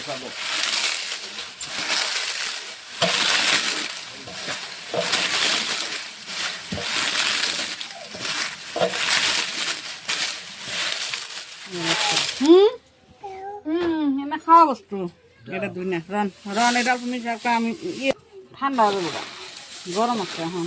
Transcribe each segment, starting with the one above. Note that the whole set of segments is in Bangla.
খাব হুম হুম এটা খাওয়া বস্তু এটা দুই না রন রন এটা তুমি একটা আমি ইয়ে ঠান্ডা হবে বলা গরম আছে এখন।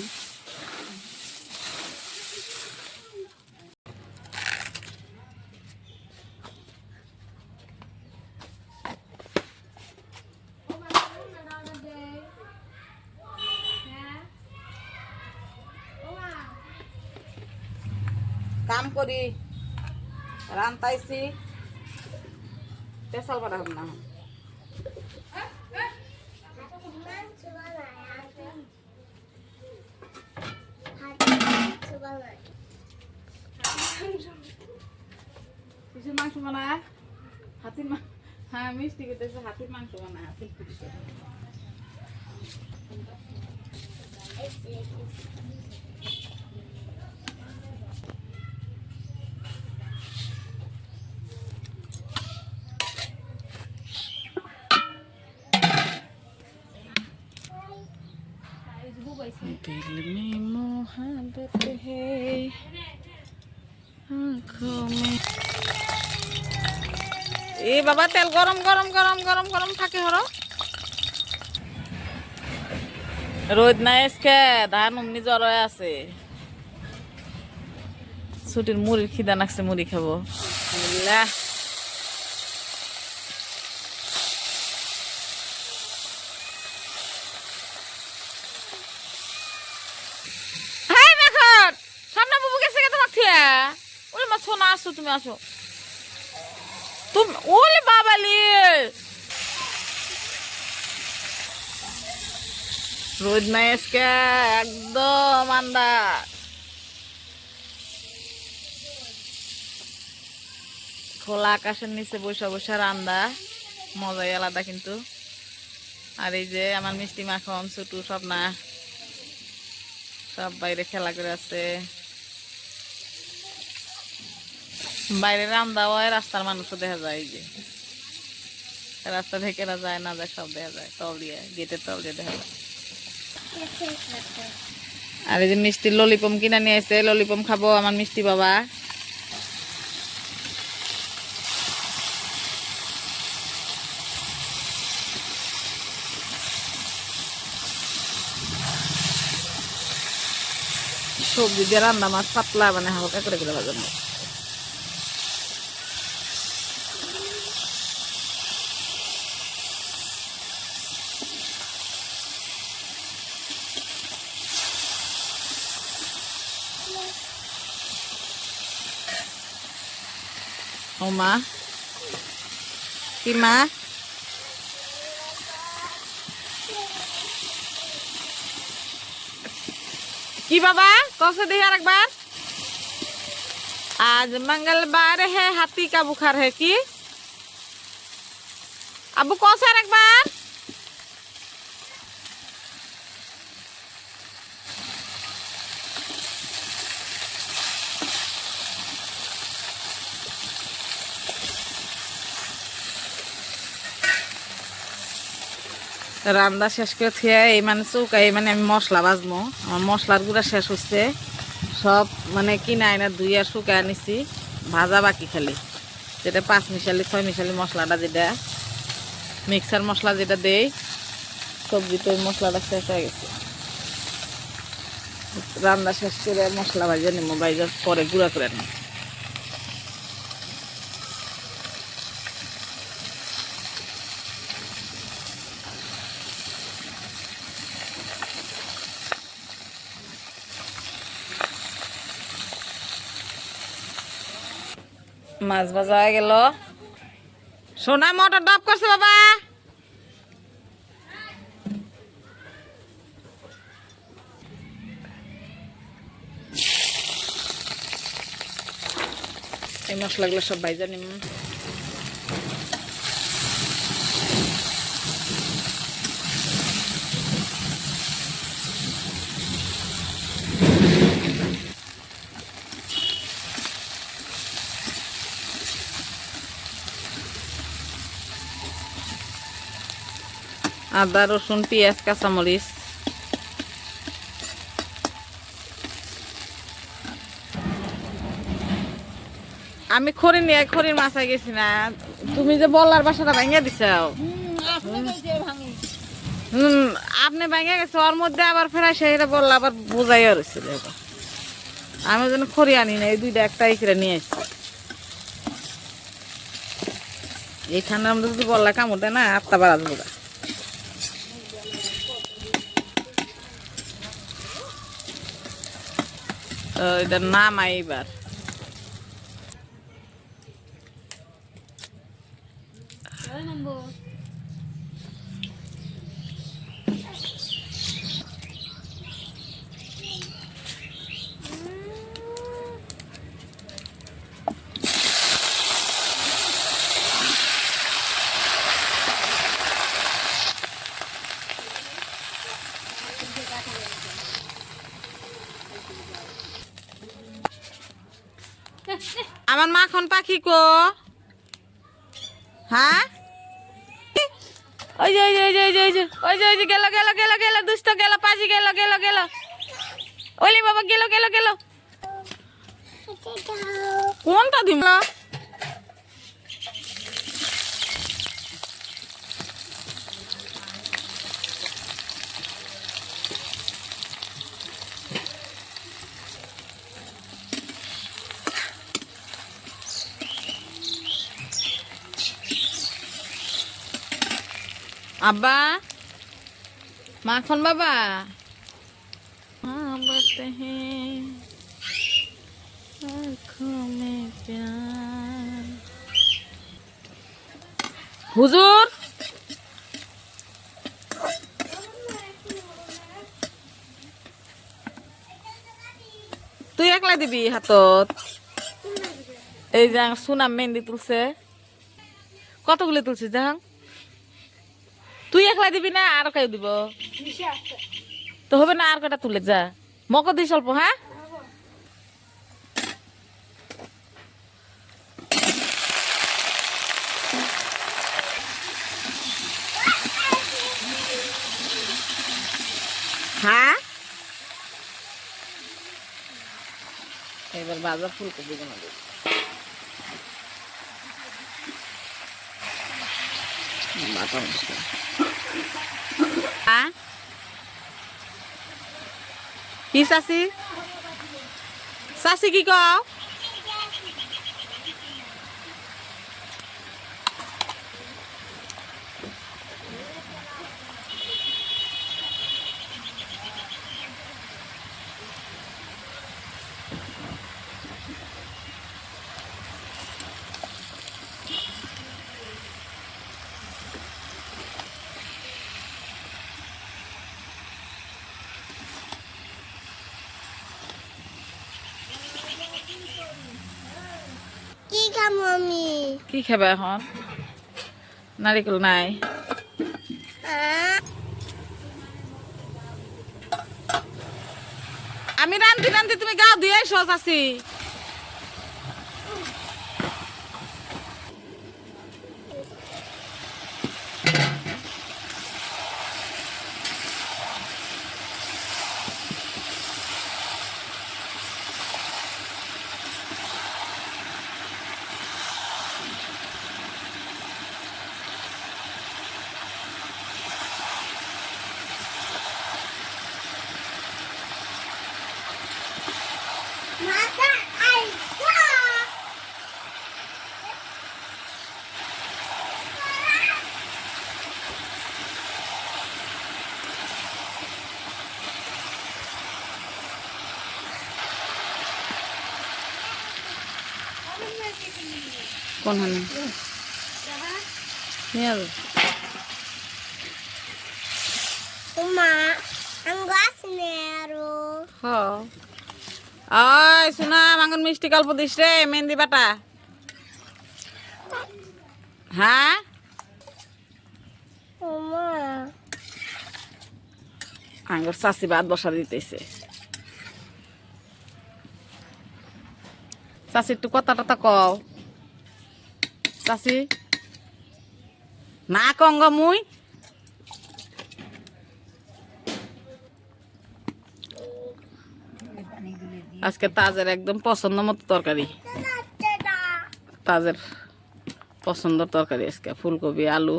কাম করি রান্তাইছি পেশাল বাড়া না। কিসের মাংস বানায়, হাতির মাংস হ্যাঁ মিষ্টি খেতেছে, হাতির মাংস বানায়, হাতির পিঠে दिल में मोहब्बत है आँखों में এ বাবা তেল গরম গরম গরম গরম গরম থাকে হর রোদ নাই আজকে ধান অমনি জ্বর হয়ে আছে ছুটির মুড়ির খিদা নাকছে মুড়ি খাবো মা ছোনা আসো, তুমি আসো। তুমি ওলে বাবালি রোদ নাই আজকে, একদম আন্দাজ খোলা আকাশের নিচে বসে বসে রান্দা, মজাই আলাদা কিন্তু। আর এই যে আমার মিষ্টি মাখন, ছোটু সব না সব বাইরে খেলা করে আছে বাইরে রান্দা হয়, রাস্তার মানুষও দেখা যায় যে। রাস্তা থেকে এরা যায়, না যায় সব দেখা যায়, তল দিয়ে, গেটের তল দিয়ে দেখা যায়। আর এই যে মিষ্টি ললিপম কিনা নিয়ে এসে ললিপম খাব আমার মিষ্টি বাবা। সবজি দিয়ে রান্না মাছ পাতলা মানে হালকা করে করে ভাজানো ও মা কি মা কি বাবা कौन देखिए एक बार आज मंगलवार है हाथी का बुखार है कि अबू कौन सा एक রান্না শেষ করে থিয়ে এই মানে চৌকা এই মানে আমি মশলা বাজমো। আমার মশলার গুঁড়া শেষ হচ্ছে। সব মানে কিনা আইনা ধুই আর শুকায় আনিছি ভাজা বাকি খালি। যেটা পাঁচ মিশালি ছয় মিশালি মশলাটা যেটা। মিক্সার মশলা যেটা দেই সবজিতে ওই মশলাটা শেষ হয়ে গেছে। রান্না শেষ করে মশলা ভাজা নিবো বাইজার পরে গুঁড়া করে নেব। মাছ ভাজা হয়ে গেল। সোনা মটর ডব করছে বাবা। এই মশলাগুলো সব বাইজা নিম। আদা, রসুন, পেঁয়াজ, কাঁচামরিচ। আমি খড়ি নিয়ে খড়ির মাছায় গেছি না। তুমি যে বলার বাসাটা ভেঙে দিছাও। হুম, আপনি ভেঙে গেছে, ওর মধ্যে আবার ফেরাই সেইটা বলল, আবার বোঝাইয়া রয়েছিল আমি যেন খড়ি আনি না, এই দুইটা একটা করে নিয়ে এসছি এই ঠান্ডার মধ্যে যদি বললা কামড় না আটটা বাড়া এটার নাম এইবার আমার মাখন পাখি কো? হ্যাঁ? ওই যে ওই যে ওই যে ওই যে ওই যে ওই যে ওই যে, গেল গেল গেল গেল, দুষ্ট গেল পাজি গেল গেল গেল। ওলি বাবা, গেল গেল গেল। কোনটা দিম? আব্বা মাখন বাবা मोहब्बत है आँखों में प्यार হুজুর তুই একলা দিবি হাতত এই যে সুনাম মেহেন্দি তুলছে কতগুলো তুলছিস দেখ একলা দিবি না আর কেউ দিব। তো হবে না আর কটা তুলে যা। মক দিস অল্প হ্যাঁ? হ্যাঁ? এবার বাজার ফুলকপি কেন দেব মশলা হ্যাঁ কি চাচি? চাচি কি কও কি খাব আমি কি খাবে এখন? নারিকেল নাই। আমি রান্ধি রান্ধি তুমি গা দিয়ে সজ চাচি মাথা আইসা কোন হানে নিয়ে যাব। ওই শোনা মাঙ্গন মিষ্টি গল্প দিস রে মেহেন্দি বাটা। হ্যাঁ? আঙ্গুর চাষি ভাত বসা দিতেছে। চাষি একটু কথা টথা কও। চাষি না কঙ্গ মুই। আজকে তাজের একদম পছন্দ মতো তরকারি। তাজের পছন্দের তরকারি আজকে, ফুলকপি, আলু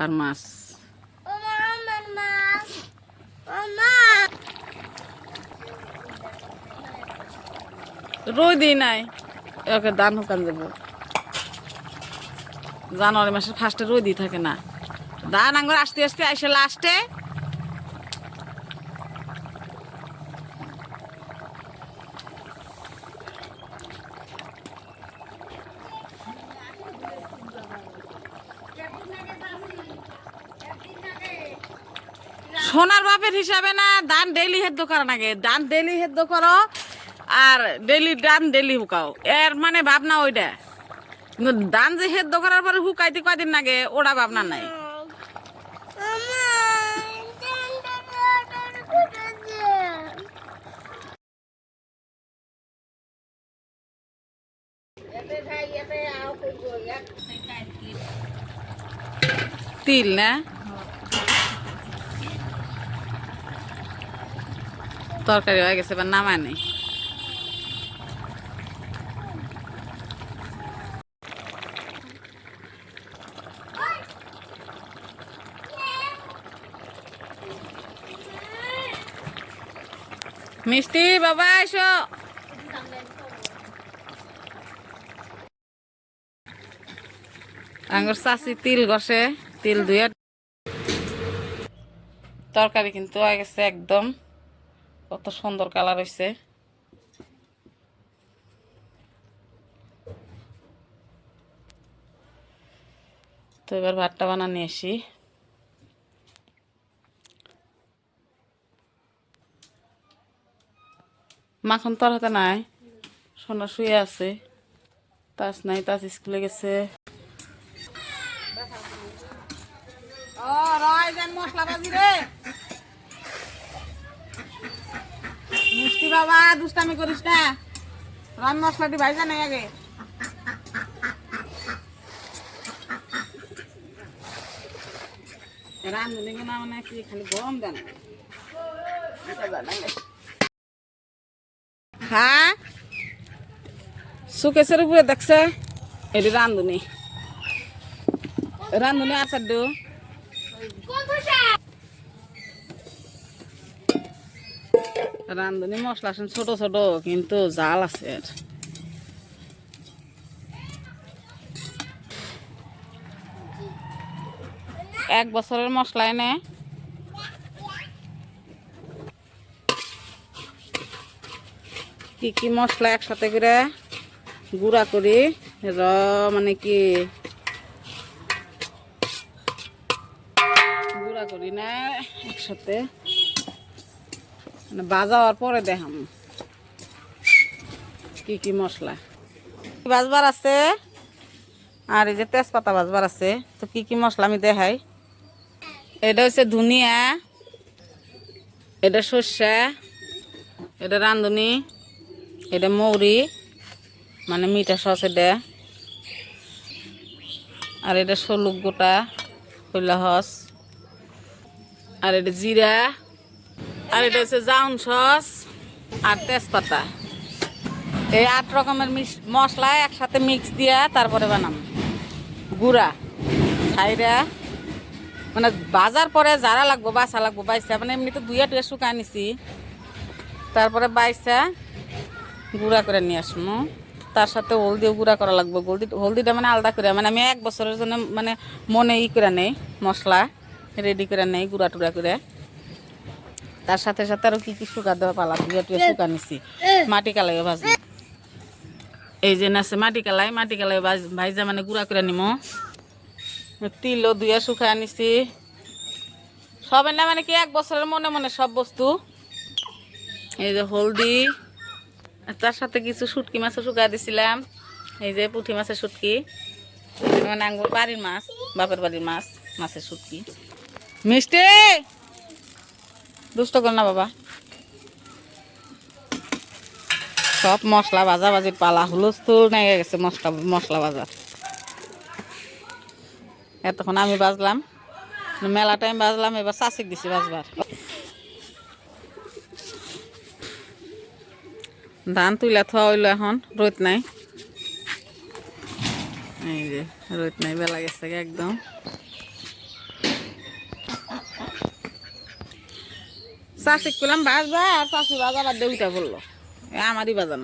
আর মাছ। রোদই নাই, ওকে দান হোকান দেবো জানুয়ারি মাসের ফার্স্টে রই দিয়ে থাকে না। ধান আঙ্গুর আসতে আসতে আইসে লাস্টে সোনার বাপের হিসাবে না ধান ডেইলি হেদ্দ করা নাগে ধান ডেইলি হেদ্দ করো, আর ডেইলি ডান ডেইলি হুকাও। এর মানে ভাবনা ওইটা। কিন্তু ধান যে হেদ্দ করার পরে হুকাইতে কয়দিন লাগে, ওটা ভাবনা নাই। তিল না? তরকারি হয়ে গেছে, এবার নামায় নেই। মিষ্টি, বাবা, এসো। আঙ্গুর চাষি তিল গসে তিল ধুয়ে তরকারি কিন্তু হয়ে গেছে একদম। কত সুন্দর কালার হয়েছে তো এবার ভাতটা বানানি আসি। মাখন তোর হাতে নাই। সোনা শুয়ে আছে। তাস নাই তাস স্কুলে গেছে। মিষ্টি বাবা, দুষ্টামি না। নাই আগে। মানে কি, খালি গরম দেন? হ্যাঁ সুকেশের উপরে দেখছে? এটি রান্ধুনি। রান্ধুনি আচার দিও রান্ধুনি মশলা আছে, ছোট ছোট, কিন্তু জাল আছে। এক বছরের মশলা এনে কি কি মশলা একসাথে করে গুঁড়া করি। র মানে কি, গুঁড়া করি না, একসাথে। মানে বাজাওয়ার পরে দেখাম কি কি মশলা। বাজবার আছে? আর এই যে তেজপাতা বাজবার আছে, তো কি কি মশলা আমি দেখাই। এটা হচ্ছে ধনিয়া, এটা সর্ষে, এটা রাঁধুনি। এটা মৌরি মানে মিঠা সস এটা। আর এটা সলুক গোটা কইলা হস। আর এটা জিরা। আর এটা হচ্ছে জাউন সস আর তেজপাতা। এই আট রকমের মশলা একসাথে মিক্স দিয়া তারপরে বানাম। গুড়া, ছাইরা। মানে বাজার পরে যারা লাগবো বাসা লাগবো বাইসা মানে এমনি তো দুইয়া টুয়া শুকায় নিছি। তারপরে বাইসা গুঁড়া করে নিয়ে আসব। তার সাথে হলদিও গুঁড়া করা লাগবে। হলদি হলদিটা মানে আলাদা করে। মানে আমি এক বছরের জন্য মানে মনে ই করে নেই, মশলা রেডি করে নেই, গুঁড়া টুড়া করে। তার সাথে সাথে আরও কি কি শুকা দেওয়া পালা দুইয়া টুয়া শুকা নিছি। মাটি কালাইও ভাজি এই যে নাছে মাটি কালাই মাটি কালাই ভাইজা মানে গুঁড়া করে নিমো। তিলও দুইয়া শুকা আনিছি সব না মানে কি এক বছরের মনে মনে সব বস্তু। এই যে হলদি তার সাথে কিছু শুটকি মাছও শুকায় দিছিলাম। এই যে পুঁটি মাছের শুটকি। মানে আঙ্গুর বাড়ির মাছ, বাপের বাড়ির মাছ, মাছের শুটকি। মিষ্টি! দুষ্ট কর না বাবা। সব মশলা ভাজা ভাজির পালা হুলস্থুল নেগে গেছে মশলা মশলা ভাজা। এতক্ষণ আমি বাজলাম মেলা টাইম বাজলাম এবার চাষিক দিছি বাজবার ধান তুইলা থা হইল এখন রোদ নাই। এই যে রোদ নাই বেলা গেছে একদম। চাষি করলাম বাজবা আর চাষি বাজা বাদ দিয়ে উঠা পড়ল এ আমারই বাজা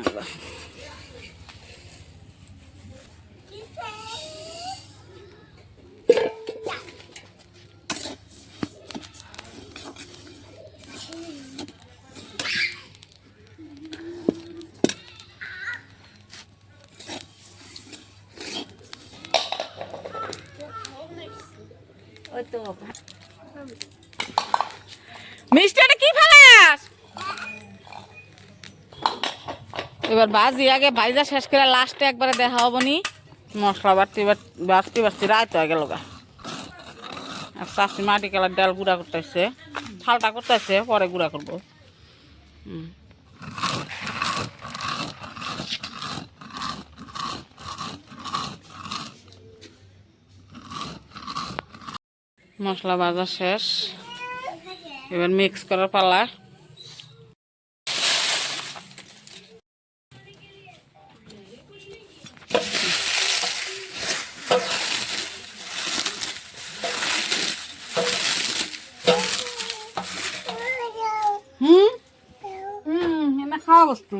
তো এবার বাজি আগে ভাইজা শেষ করে লাস্টে একবারে দেখা হব নি। মশলা বাড়তি বাড়তি বাড়তি রাত হয়ে গেল গা। আর চাষি মাটি কালার ডাল গুঁড়া করতেছে থালটা করতেছে পরে গুঁড়া করব। হুম। মশলা ভাজা শেষ। এবার মিক্স করার পালা। হুম? হুম খাওয়া বস্তু।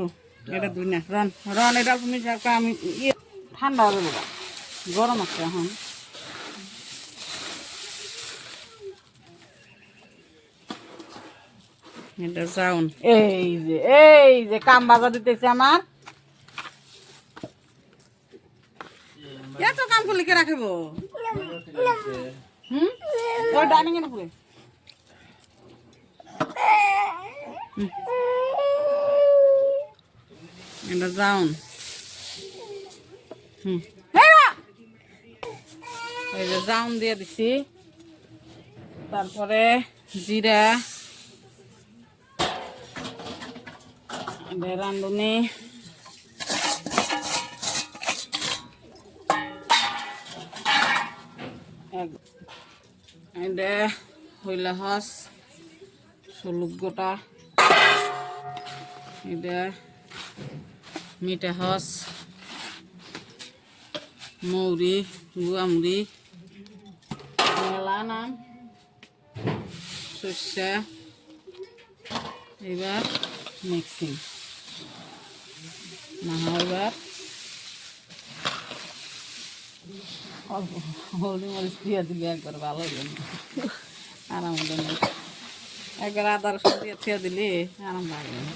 এটা দুই না রন। রন এটা তুমি যাকে আমি ইয়ে ঠান্ডা হবে গরম আছে এখন। এটা যাউন এই যে এই যে কাম বাজা দিতেছে আমার। এত কাম করলে কে রাখব? হুম? ওই ডাইনিং এর উপরে। এটা যাউন হুম। এই যে জাউন দিয়ে দিছি। তারপরে জিরা। রাঁধুনি এক- এটা হইলা হস সলুক গোটা এটা মিঠা হস মৌরি গুয়ামুড়ি মেলা নাম সর্ষে এবার মিক্সিং না হয় এবার অল্প হলদি মরিচ দিয়ে দিলে একবার ভালো না আরাম না একবার আদা রসুন দিয়ে ছেড়ে দিলে আরাম লাগবে না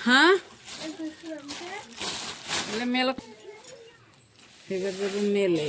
হ্যাঁ মেলো। এবার যদি মেলে